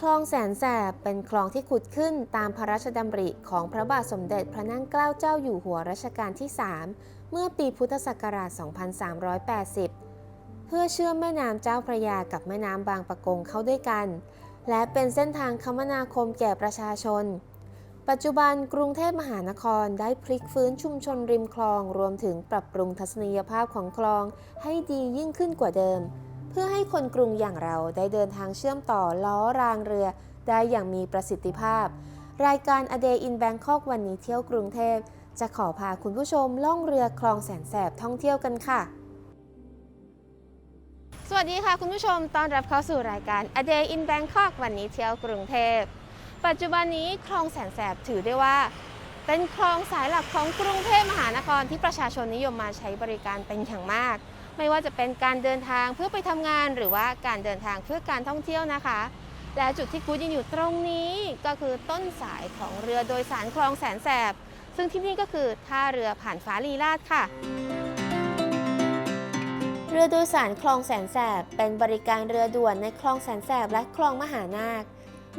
คลองแสนแสบเป็นคลองที่ขุดขึ้นตามพระราชดำริของพระบาทสมเด็จพระนั่งเกล้าเจ้าอยู่หัวรัชกาลที่ 3 เมื่อปีพุทธศักราช 2380 เพื่อเชื่อมแม่น้ำเจ้าพระยากับแม่น้ำบางปะกงเข้าด้วยกัน และเป็นเส้นทางคมนาคมแก่ประชาชน ปัจจุบันกรุงเทพมหานครได้พลิกฟื้นชุมชนริมคลอง รวมถึงปรับปรุงทัศนียภาพของคลองให้ดียิ่งขึ้นกว่าเดิม พื่อให้คนกรุงอย่างเราได้เดินทางเชื่อมต่อล้อรางเรือได้อย่างมีประสิทธิภาพ รายการ A Day in Bangkok วันนี้เที่ยวกรุงเทพ จะขอพาคุณผู้ชมล่องเรือคลองแสนแสบท่องเที่ยวกันค่ะ สวัสดีค่ะคุณผู้ชมต้อนรับเข้าสู่รายการ A Day in Bangkok วันนี้เที่ยวกรุงเทพ ปัจจุบันนี้คลองแสนแสบถือได้ว่า เป็นคลองสายหลักของกรุงเทพมหานครที่ประชาชนนิยมมาใช้บริการเป็นอย่างมาก ไม่ว่าจะเป็นการเดินทางเพื่อไปทำงาน หรือว่าการเดินทางเพื่อการท่องเที่ยวนะคะ และจุดที่กูยืนอยู่ตรงนี้ก็คือต้นสายของเรือโดยสารคลองแสนแสบ ซึ่งที่นี่ก็คือท่าเรือผ่านฟ้าลีลาดค่ะเรือโดยสารคลองแสนแสบเป็นบริการเรือด่วนในคลองแสนแสบและคลองมหานาค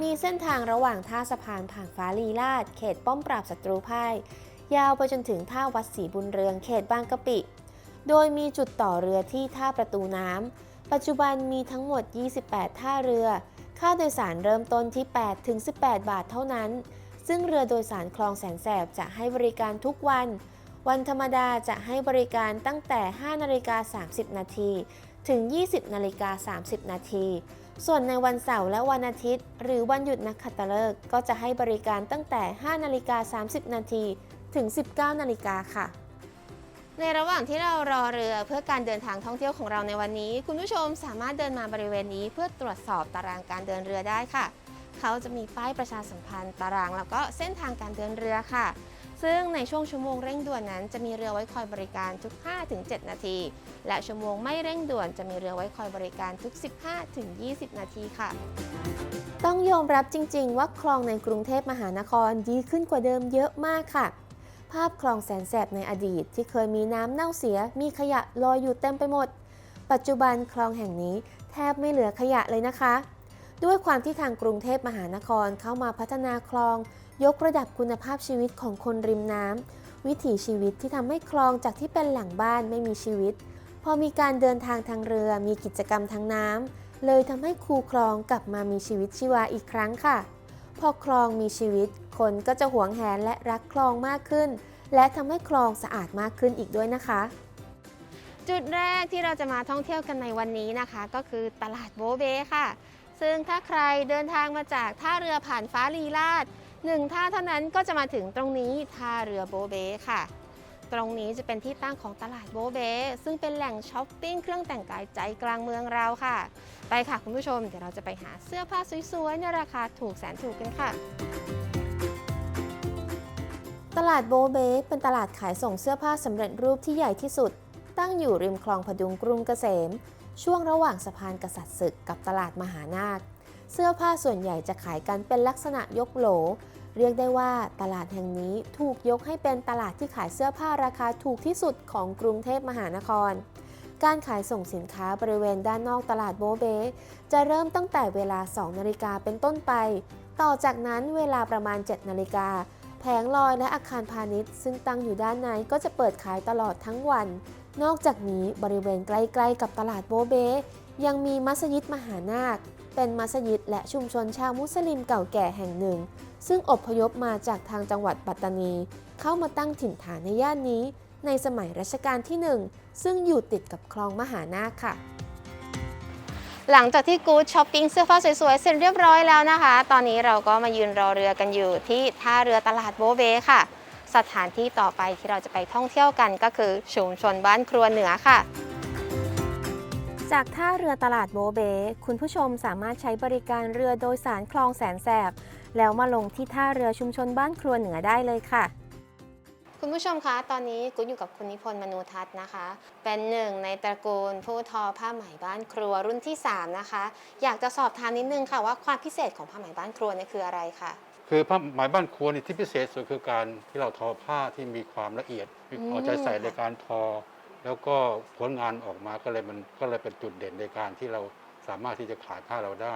มีเส้นทางระหว่างท่าสะพานผ่านฟ้าลีลาด เขตป้อมปราบศัตรูพ่าย ยาวไปจนถึงท่าวัดศรีบุญเรืองเขตบางกะปิ โดยมีจุดต่อเรือที่ท่าประตูน้ำ ปัจจุบันมีทั้งหมด 28 ท่าเรือ ค่าโดยสารเริ่มต้นที่ 8 ถึง 18 บาทเท่านั้น ซึ่งเรือโดยสารคลองแสนแสบจะให้บริการทุกวัน วันธรรมดาจะให้บริการตั้งแต่ 5 นาฬิกา 30 นาที ถึง 20 นาฬิกา 30 นาที ส่วนในวันเสาร์และวันอาทิตย์ หรือวันหยุดนักขัตฤกษ์ก็จะให้บริการตั้งแต่ 5 นาฬิกา 30 นาทีถึง 19 นาฬิกาค่ะ ในระหว่างที่เรารอเรือเพื่อการเดินทางท่องเที่ยวของเราในวันนี้ คุณผู้ชมสามารถเดินมาบริเวณนี้เพื่อตรวจสอบตารางการเดินเรือได้ค่ะ เขาจะมีป้ายประชาสัมพันธ์ตารางแล้วก็เส้นทางการเดินเรือค่ะ ซึ่งในช่วงชั่วโมงเร่งด่วนนั้น จะมีเรือไว้คอยบริการทุก 5-7 นาที และชั่วโมงไม่เร่งด่วนจะมีเรือไว้คอยบริการทุก 15-20 นาทีค่ะ ต้องยอมรับจริง ๆ ว่าคลองในกรุงเทพมหานครดีขึ้นกว่าเดิมเยอะมากค่ะ ภาพคลองแสนแสบในอดีตที่เคยมีน้ำเน่าเสีย มีขยะลอยอยู่เต็มไปหมด ปัจจุบันคลองแห่งนี้แทบไม่เหลือขยะเลยนะคะ ด้วยความที่ทางกรุงเทพมหานครเข้ามาพัฒนาคลอง ยกระดับคุณภาพชีวิตของคนริมน้ำวิถีชีวิตที่ทำให้คลองจากที่เป็นแหล่งบ้านไม่มีชีวิต พอมีการเดินทางทางเรือ มีกิจกรรมทางน้ำเลยทำให้คูคลองกลับมามีชีวิตชีวาอีกครั้งค่ะ พอคลองมีชีวิต คนก็จะหวงแหนและรักคลองมากขึ้น และทำให้คลองสะอาดมากขึ้นอีกด้วยนะคะจุดแรกที่เราจะมาท่องเที่ยวกันในวันนี้นะคะ ก็คือตลาดโบเบค่ะ ซึ่งถ้าใครเดินทางมาจากท่าเรือผ่านฟ้าลีลาดหนึ่งท่าเท่านั้นก็จะมาถึงตรงนี้ท่าเรือโบเบค่ะ ตรงนี้จะเป็นที่ตั้งของตลาดโบเบซึ่งเป็นแหล่งช้อปปิ้งเครื่องแต่งกายใจกลางเมืองเราค่ะ ไปค่ะคุณผู้ชม เดี๋ยวเราจะไปหาเสื้อผ้าสวยๆในราคาถูกแสนถูกกันค่ะตลาดโบเบเป็นตลาดขายส่งเสื้อผ้าสำเร็จรูปที่ใหญ่ที่สุด ตั้งอยู่ริมคลองพดุงกรุงเกษม ช่วงระหว่างสะพานกษัตริย์ศึกกับตลาดมหานาค เสื้อผ้าส่วนใหญ่จะขายกันเป็นลักษณะยกโหล เรียกได้ว่าตลาดแห่งนี้ถูกยกให้เป็นตลาดที่ขายเสื้อผ้าราคาถูกที่สุดของกรุงเทพมหานคร การขายส่งสินค้าบริเวณด้านนอกตลาดโบเบ จะเริ่มตั้งแต่เวลา 2 นาฬิกาเป็นต้นไป ต่อจากนั้นเวลาประมาณ 7 นาฬิกาแผงลอยและอาคารพาณิชย์ ซึ่งตั้งอยู่ด้านในก็จะเปิดขายตลอดทั้งวัน นอกจากนี้บริเวณใกล้ๆกับตลาดโบเบ ยังมีมัสยิดมหานาค เป็นมัสยิดและชุมชนชาวมุสลิมเก่าแก่แห่งหนึ่ง ซึ่งอพยพมาจากทางจังหวัดปัตตานี เข้ามาตั้งถิ่นฐานในย่านนี้ ในสมัยรัชกาลที่หนึ่งซึ่งอยู่ติดกับคลองมหานาคค่ะหลังจากที่กู๊ดช้อปปิ้งเสื้อผ้าสวยๆ เสร็จเรียบร้อยแล้วนะคะ ตอนนี้เราก็มายืนรอเรือกันอยู่ที่ท่าเรือตลาดโบเบค่ะ สถานที่ต่อไปที่เราจะไปท่องเที่ยวกันก็คือชุมชนบ้านครัวเหนือค่ะ จากท่าเรือตลาดโบเบ คุณผู้ชมสามารถใช้บริการเรือโดยสารคลองแสนแสบ แล้วมาลงที่ท่าเรือชุมชนบ้านครัวเหนือได้เลยค่ะคุณผู้ชมคะ ตอนนี้กุ๊ดอยู่กับคุณนิพนธ์มนูทัศน์นะคะ เป็นหนึ่งในตระกูลผู้ทอผ้าไหมบ้านครัวรุ่นที่ 3 นะคะ อยากจะสอบถามนิดนึงค่ะว่าความพิเศษของผ้าไหมบ้านครัวเนี่ยคืออะไรคะ คือผ้าไหมบ้านครัวนี่ที่พิเศษสุดคือการที่เราทอผ้าที่มีความละเอียดมีอืมเอาใจใส่ในการทอ แล้วก็ผลงานออกมาก็เลยมันก็เลยเป็นจุดเด่นในการที่เราสามารถที่จะขายผ้าเราได้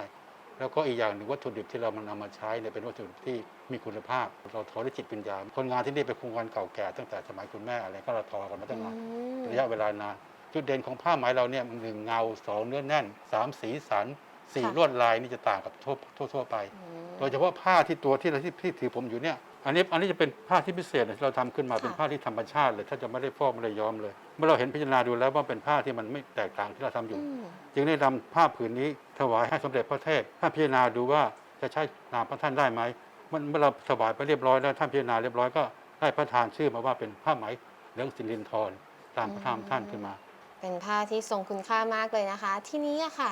แล้วก็อีกอย่างหนึ่งวัตถุดิบที่เรามันเอามาใช้เนี่ยเป็นวัตถุดิบที่มีคุณภาพ เราทอด้วยจิตวิญญาณคนงานที่นี่เป็นคนงานเก่าแก่ตั้งแต่สมัยคุณแม่อะไรก็เราทอกันมาตั้งนานอืมระยะเวลานานจุดเด่นของผ้าไหมเราเนี่ยหนึ่งเงาสองเนื้อแน่นสามสีสันสี่ค่ะลวดลายนี่จะต่างกับทั่วทั่วทั่วไปอืมโดยเฉพาะผ้าที่ตัวที่เราที่ที่ถือผมอยู่เนี่ย อันนี้อันนี้จะเป็นผ้าที่พิเศษนะที่เราทำขึ้นมาค่ะเป็นผ้าที่ธรรมชาติเลยถ้าจะไม่ได้ฟอกไม่ได้ย้อมเลย เมื่อเราเห็นพิจารณาดูแล้วว่าเป็นผ้าที่มันไม่แตกต่างที่เราทำอยู่ อืม จึงได้นำผ้าผืนนี้ถวายให้สมเด็จพระเทพท่านพิจารณาดูว่าจะใช้นามพระท่านได้ไหมเมื่อเมื่อเราถวายไปเรียบร้อยแล้วท่านพิจารณาเรียบร้อยก็ได้พระทานชื่อมาว่าเป็นผ้าไหมเหลืองสิรินทรตามพระธรรมท่านขึ้นมา เป็นผ้าที่ทรงคุณค่ามากเลยนะคะ ที่นี้อะค่ะ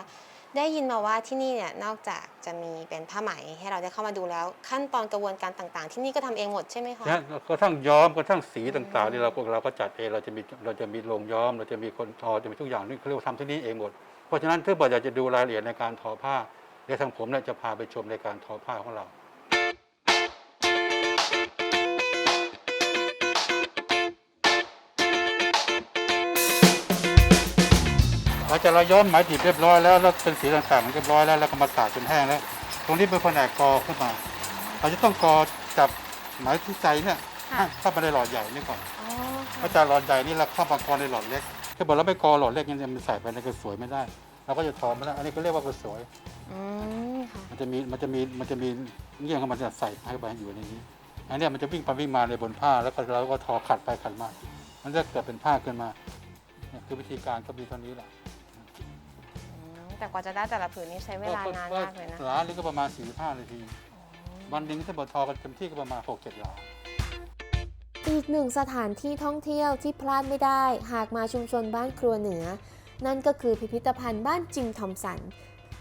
ได้ยินมาว่าที่นี่เนี่ยนอกจากจะมีเป็นผ้าไหมให้เราได้เข้ามาดูแล้ว ขั้นตอนกระบวนการต่าง ๆ ที่นี่ก็ทำเองหมดใช่ไหมคะนะกระทั่งย้อมกระทั่งสีต่างๆนี่เราพวกเราก็จัดเองเราจะมีเราจะมีโรงย้อม เราจะมีคนทอจะมีทุกอย่างนี่เขาเรียกว่าทำที่นี่เองหมด เพราะฉะนั้นถ้าบอกอยากจะดูรายละเอียดในการทอผ้าเดี๋ยวทางผมเนี่ยจะพาไปชมในการทอผ้าของเรา หลังจากเราย้อมไหมดิบเรียบร้อยแล้วแล้วเป็นสีต่างๆเรียบร้อยแล้วแล้วก็มาตากจนแห้งแล้ว ตรงนี้เป็นแผนกกอขึ้นมาเราจะต้องกอจับไหมที่ใจเนี่ยค่ะเข้าไปในหลอดใหญ่นี่ก่อนอ๋อพอค่ะจากหลอดใหญ่นี่เราเข้ามากอในหลอดเล็กถ้าบอกเราไม่กอหลอดเล็กเนี่ยมันใส่ไปในกระสวยไม่ได้ เราก็จะถอดไม่ได้อันนี้ก็เรียกว่ากระสวย อืมค่ะมันจะมีมันจะมีมันจะมีเงี้ยงของมันจะใส่ให้ไปอยู่ในนี้อันเนี้ยมันจะวิ่งไปวิ่งมาในบนผ้าแล้วก็เราก็ทอขัดไปขัดมา มันจะเกิดเป็นผ้าขึ้นมาเนี่ยคือวิธีการก็มีเท่านี้แหละอืม แต่กว่าจะได้แต่ละผืนนี่ใช้เวลานานมากเลยนะ ร้านนี้ก็ประมาณ45นาที วันหนึงถ้าบอทอกันเต็มที่ก็ประมาณ6-7หลา อีกหนึ่งสถานที่ท่องเที่ยวที่พลาดไม่ได้หากมาชุมชนบ้านครัวเหนือ นั่นก็คือพิพิธภัณฑ์บ้านจิมทอมสัน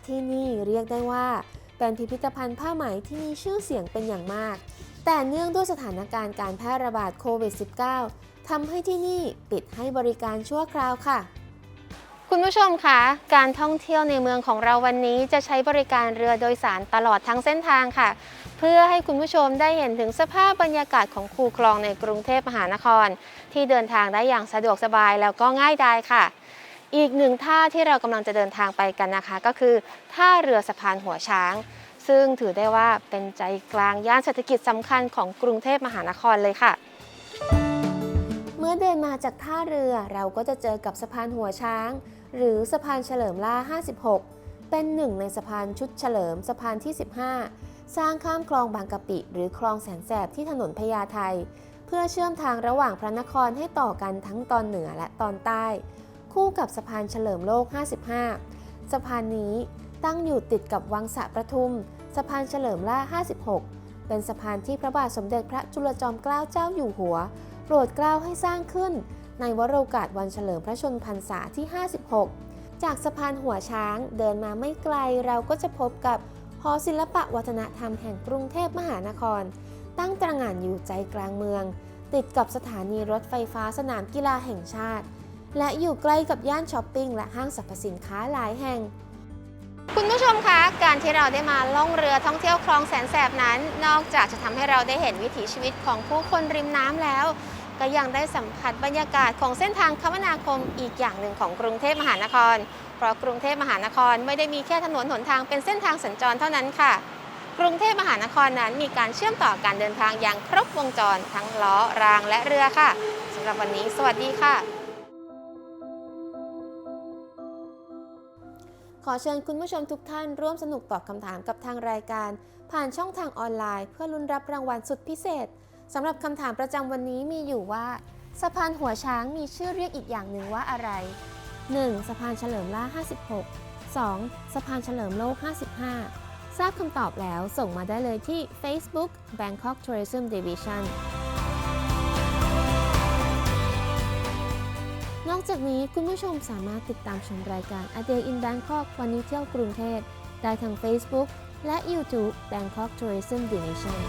ที่นี่เรียกได้ว่า เป็นพิพิธภัณฑ์ผ้าไหมที่มีชื่อเสียงเป็นอย่างมาก แต่เนื่องด้วยสถานการณ์การแพร่ระบาดโควิด -19 ทำให้ที่นี่ปิดให้บริการชั่วคราวค่ะ คุณผู้ชมคะการท่องเที่ยวในเมืองของเราวันนี้จะใช้บริการเรือโดยสารตลอดทั้งเส้นทางค่ะ เพื่อให้คุณผู้ชมได้เห็นถึงสภาพบรรยากาศของคูคลองในกรุงเทพมหานคร ที่เดินทางได้อย่างสะดวกสบายแล้วก็ง่ายดายค่ะ อีกหนึ่งท่าที่เรากำลังจะเดินทางไปกันนะคะ ก็คือท่าเรือสะพานหัวช้าง ซึ่งถือได้ว่าเป็นใจกลางย่านเศรษฐกิจสำคัญของกรุงเทพมหานครเลยค่ะเมื่อเดินมาจากท่าเรือเราก็จะเจอกับสะพานหัวช้าง หรือสะพานเฉลิมล่า 56 เป็นหนึ่งในสะพานชุดเฉลิมสะพานที่ 15 สร้างข้ามคลองบางกะปิ หรือคลองแสนแสบที่ถนนพญาไทเพื่อเชื่อมทางระหว่างพระนครให้ต่อกันทั้งตอนเหนือและตอนใต้ คู่กับสะพานเฉลิมโลก 55 สะพานนี้ตั้งอยู่ติดกับวังสะประทุม สะพานเฉลิมล่า 56 เป็นสะพานที่พระบาทสมเด็จพระจุลจอมเกล้าเจ้าอยู่หัว โปรดเกล้าให้สร้างขึ้น ในวโรกาสวันเฉลิมพระชนมพรรษาที่ 56 จากสะพานหัวช้างเดินมาไม่ไกลเราก็จะพบกับหอศิลปะวัฒนธรรมแห่งกรุงเทพมหานคร ตั้งตระหง่านอยู่ใจกลางเมือง ติดกับสถานีรถไฟฟ้าสนามกีฬาแห่งชาติ และอยู่ใกล้กับย่านช้อปปิ้งและห้างสรรพสินค้าหลายแห่งคุณผู้ชมคะ การที่เราได้มาล่องเรือท่องเที่ยวคลองแสนแสบนั้น นอกจากจะทำให้เราได้เห็นวิถีชีวิตของผู้คนริมน้ำแล้ว ก็ยังได้สัมผัสบรรยากาศของเส้นทางคมนาคมอีกอย่างหนึ่งของกรุงเทพมหานคร เพราะกรุงเทพมหานครไม่ได้มีแค่ถนนหนทางเป็นเส้นทางสัญจรเท่านั้นค่ะ กรุงเทพมหานครนั้นมีการเชื่อมต่อการเดินทางอย่างครบวงจรทั้งล้อรางและเรือค่ะสำหรับวันนี้ สวัสดีค่ะขอเชิญคุณผู้ชมทุกท่านร่วมสนุกตอบคำถามกับทางรายการ ผ่านช่องทางออนไลน์ เพื่อลุ้นรับรางวัลสุดพิเศษ สำหรับคำถามประจำวันนี้มีอยู่ว่า สะพานหัวช้างมีชื่อเรียกอีกอย่างหนึ่งว่าอะไร 1. สะพานเฉลิมล่า 56 2. สะพานเฉลิมโลก 55 ทราบคำตอบแล้วส่งมาได้เลยที่ Facebook Bangkok Tourism Division นอกจากนี้คุณผู้ชมสามารถติดตามชมรายการ A Day in Bangkok วันนี้เที่ยวกรุงเทพได้ทาง Facebook และ YouTube Bangkok Tourism Division